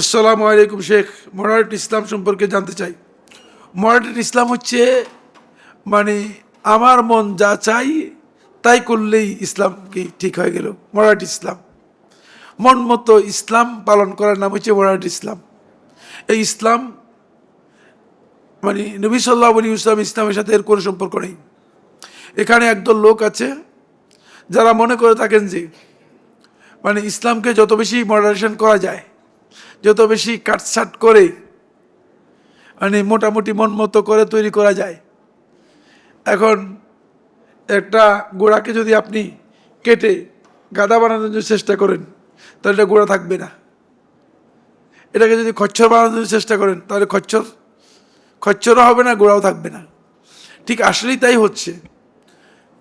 আসসালামু আলাইকুম শেখ। মডারেট ইসলাম সম্পর্কে জানতে চাই। মডারেট ইসলাম হচ্ছে মানে আমার মন যা চাই তাই করলেই ইসলাম কি ঠিক হয়ে গেল। মডারেট ইসলাম। মন মতো ইসলাম পালন করার নাম হচ্ছে মডারেট ইসলাম। এই ইসলাম মানে নবী সাল্লাহ আলী ইসলাম ইসলামের সাথে এর কোনো সম্পর্ক নেই। এখানে একদল লোক আছে, যারা মনে করে থাকেন যে মানে ইসলামকে যত বেশি মডারেশন করা যায় যত বেশি কাটছাট করে মানে মোটামুটি মন মতো করে তৈরি করা যায়। এখন একটা গোড়াকে যদি আপনি কেটে গাদা বানানোর জন্য চেষ্টা করেন, তাহলে এটা গোড়া থাকবে না। এটাকে যদি খচ্চর বানানোর জন্য চেষ্টা করেন, তাহলে খচ্চর, খচ্চরও হবে না, গোড়াও থাকবে না। ঠিক আসলেই তাই হচ্ছে।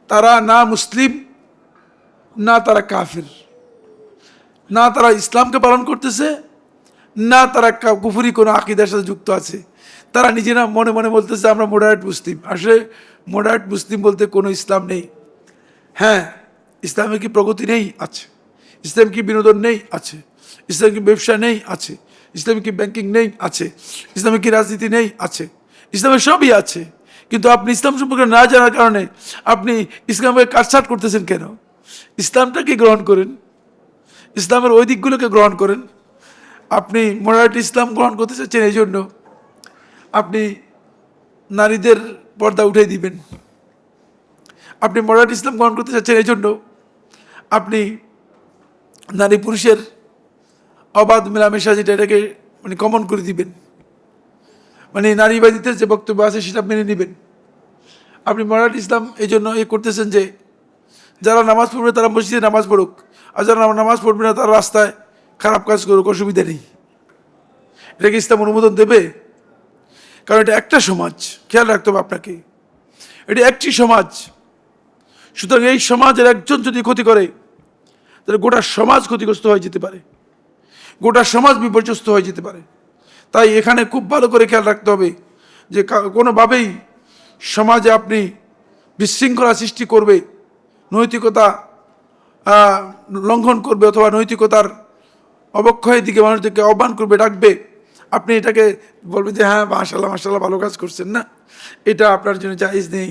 তারা না মুসলিম, না তারা কাফির। না তারা ইসলামকে পালন করতেছে না, তারা কুফুরি কোনো আকিদার সাথে যুক্ত আছে। তারা নিজেরা মনে মনে বলতেছে, আমরা মোডারেট মুসলিম। আসলে মোডারেট মুসলিম বলতে কোনো ইসলাম নেই। হ্যাঁ ইসলামে কি প্রগতি নেই? আছে। ইসলাম কি বিনোদন নেই? আছে। ইসলাম কি ব্যবসা নেই? আছে। ইসলাম কি ব্যাংকিং নেই? আছে। ইসলামে কি রাজনীতি নেই? আছে। ইসলামে সবই আছে। কিন্তু আপনি ইসলাম সম্পর্কে না জানার কারণে আপনি ইসলামকে কাটছাট করতেছেন কেন? ইসলামটাকে গ্রহণ করেন। ইসলামের ওই দিকগুলোকে গ্রহণ করেন। আপনি মোরাট ইসলাম গ্রহণ করতে চাচ্ছেন এই জন্য আপনি নারীদের পর্দা উঠে দিবেন। আপনি মোরাট ইসলাম গ্রহণ করতে চাচ্ছেন এই জন্য আপনি নারী পুরুষের অবাধ মেলামেশা যেটা এটাকে মানে কমন করে দিবেন। মানে নারীবাদীদের যে বক্তব্য আছে সেটা মেনে নেবেন। আপনি মরাট ইসলাম এই জন্য এ করতেছেন যে যারা নামাজ পড়বে তারা মসজিদে নামাজ পড়ুক, আর যারা নামাজ পড়বে না তারা রাস্তায় খারাপ কাজ করুক অসুবিধা নেই। এটাকে ইসলাম অনুমোদন দেবে। কারণ এটা একটা সমাজ, খেয়াল রাখতে হবে আপনাকে। এটি একটি সমাজ। সুতরাং এই সমাজের একজন যদি ক্ষতি করে, তাহলে গোটা সমাজ ক্ষতিগ্রস্ত হয়ে যেতে পারে। গোটা সমাজ বিপর্যস্ত হয়ে যেতে পারে। তাই এখানে খুব ভালো করে খেয়াল রাখতে হবে যে কোনোভাবেই সমাজে আপনি বিশৃঙ্খলা সৃষ্টি করবে, নৈতিকতা লঙ্ঘন করবে অথবা নৈতিকতার অবক্ষয়ের দিকে মানুষদেরকে আহ্বান করবে, ডাকবে। আপনি এটাকে বলবেন যে হ্যাঁ মাশাল্লাহ মাশাল্লাহ ভালো কাজ করছেন না। এটা আপনার জন্য জায়জ নেই।